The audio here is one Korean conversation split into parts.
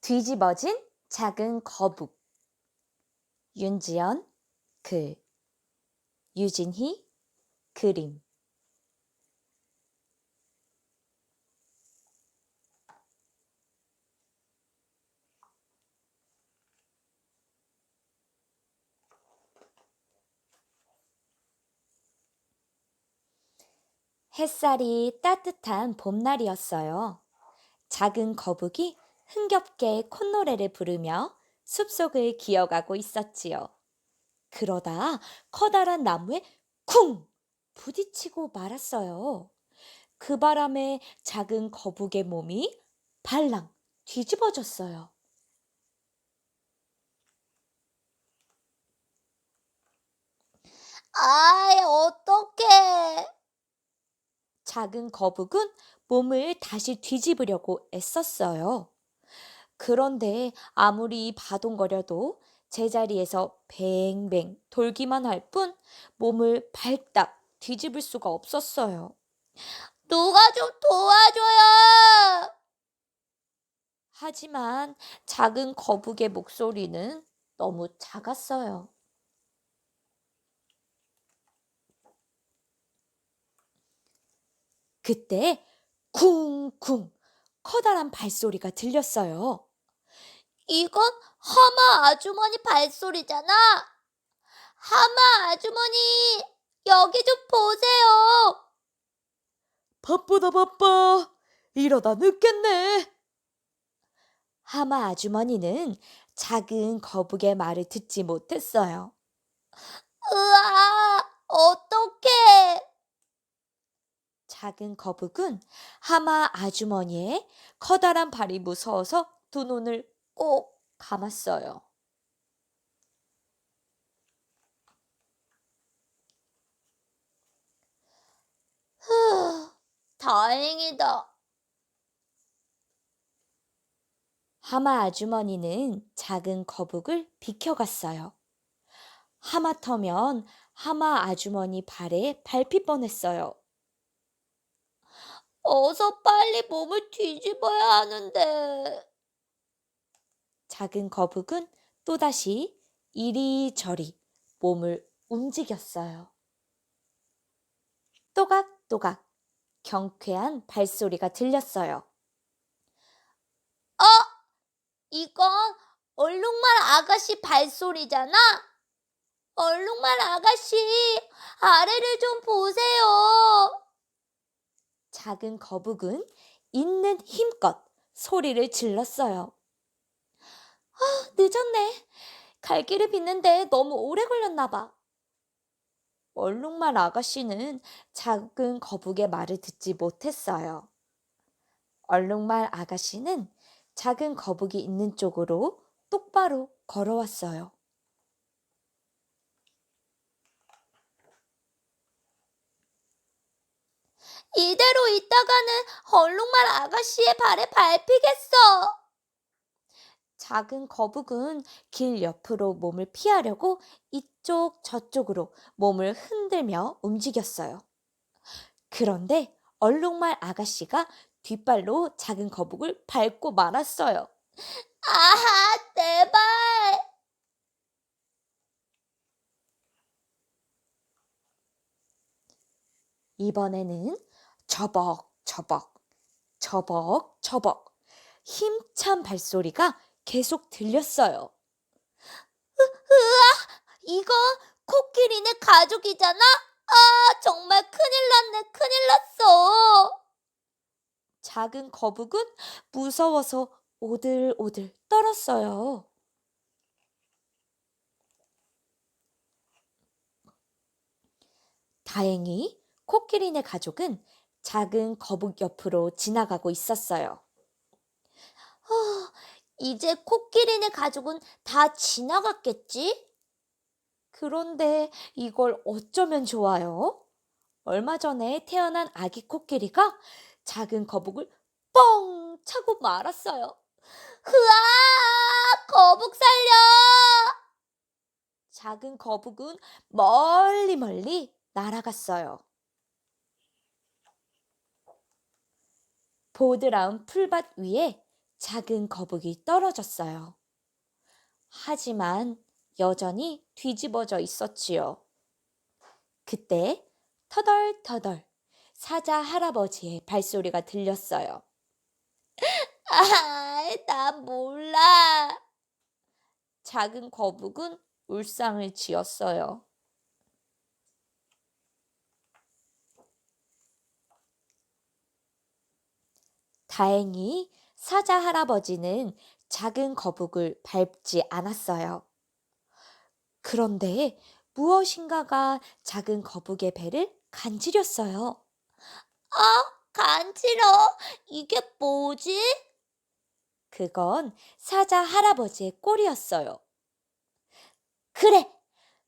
뒤집어진 작은 거북. 윤지연 글. 유진희 그림 햇살이 따뜻한 봄날이었어요. 작은 거북이 흥겹게 콧노래를 부르며 숲속을 기어가고 있었지요. 그러다 커다란 나무에 쿵! 부딪히고 말았어요. 그 바람에 작은 거북의 몸이 발랑 뒤집어졌어요. 아이, 어떡해. 작은 거북은 몸을 다시 뒤집으려고 애썼어요. 그런데 아무리 바동거려도 제자리에서 뱅뱅 돌기만 할 뿐 몸을 발딱 뒤집을 수가 없었어요. 누가 좀 도와줘요. 하지만 작은 거북의 목소리는 너무 작았어요. 그때 쿵쿵 커다란 발소리가 들렸어요. 이건 하마 아주머니 발소리잖아. 하마 아주머니, 여기 좀 보세요. 바쁘다 바빠. 이러다 늦겠네. 하마 아주머니는 작은 거북의 말을 듣지 못했어요. 으아, 어떡해. 작은 거북은 하마 아주머니의 커다란 발이 무서워서 두 눈을 꼭 감았어요. 후, 다행이다. 하마 아주머니는 작은 거북을 비켜갔어요. 하마터면 하마 아주머니 발에 밟힐 뻔했어요. 어서 빨리 몸을 뒤집어야 하는데. 작은 거북은 또다시 이리저리 몸을 움직였어요. 또각또각 경쾌한 발소리가 들렸어요. 어? 이건 얼룩말 아가씨 발소리잖아? 얼룩말 아가씨, 아래를 좀 보세요. 작은 거북은 있는 힘껏 소리를 질렀어요. 아, 늦었네. 갈 길을 빗는데 너무 오래 걸렸나 봐. 얼룩말 아가씨는 작은 거북의 말을 듣지 못했어요. 얼룩말 아가씨는 작은 거북이 있는 쪽으로 똑바로 걸어왔어요. 이대로 있다가는 얼룩말 아가씨의 발에 밟히겠어. 작은 거북은 길 옆으로 몸을 피하려고 이쪽 저쪽으로 몸을 흔들며 움직였어요. 그런데 얼룩말 아가씨가 뒷발로 작은 거북을 밟고 말았어요. 아하, 내 발. 이번에는 저벅 저벅, 저벅 저벅 힘찬 발소리가 계속 들렸어요. 이거 코끼리네 가족이잖아? 아, 정말 큰일 났네, 큰일 났어. 작은 거북은 무서워서 오들오들 떨었어요. 다행히 코끼리네 가족은 작은 거북 옆으로 지나가고 있었어요. 아, 이제 코끼리네 가족은 다 지나갔겠지? 그런데 이걸 어쩌면 좋아요? 얼마 전에 태어난 아기 코끼리가 작은 거북을 뻥 차고 말았어요. 으아, 거북 살려! 작은 거북은 멀리 멀리 날아갔어요. 보드라운 풀밭 위에 작은 거북이 떨어졌어요. 하지만 여전히 뒤집어져 있었지요. 그때 터덜터덜 사자 할아버지의 발소리가 들렸어요. 아, 나 몰라. 작은 거북은 울상을 지었어요. 다행히 사자 할아버지는 작은 거북을 밟지 않았어요. 그런데 무엇인가가 작은 거북의 배를 간지렸어요. 아, 간지러. 이게 뭐지? 그건 사자 할아버지의 꼬리였어요. 그래.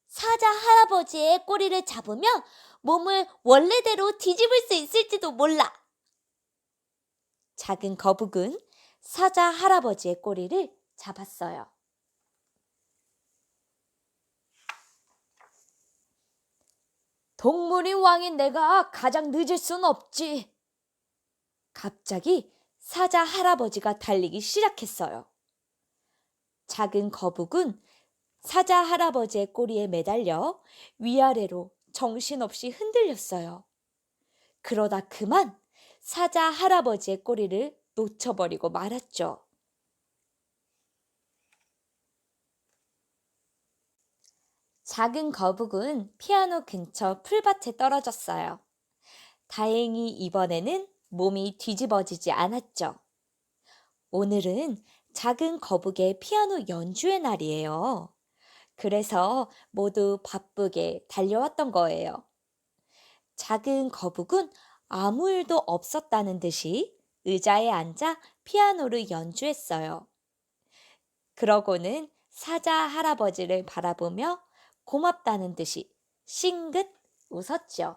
사자 할아버지의 꼬리를 잡으면 몸을 원래대로 뒤집을 수 있을지도 몰라. 작은 거북은 사자 할아버지의 꼬리를 잡았어요. 동물이 왕인 내가 가장 늦을 순 없지. 갑자기 사자 할아버지가 달리기 시작했어요. 작은 거북은 사자 할아버지의 꼬리에 매달려 위아래로 정신없이 흔들렸어요. 그러다 그만 사자 할아버지의 꼬리를 놓쳐버리고 말았죠. 작은 거북은 피아노 근처 풀밭에 떨어졌어요. 다행히 이번에는 몸이 뒤집어지지 않았죠. 오늘은 작은 거북의 피아노 연주의 날이에요. 그래서 모두 바쁘게 달려왔던 거예요. 작은 거북은 아무 일도 없었다는 듯이 의자에 앉아 피아노를 연주했어요. 그러고는 사자 할아버지를 바라보며 고맙다는 듯이 싱긋 웃었죠.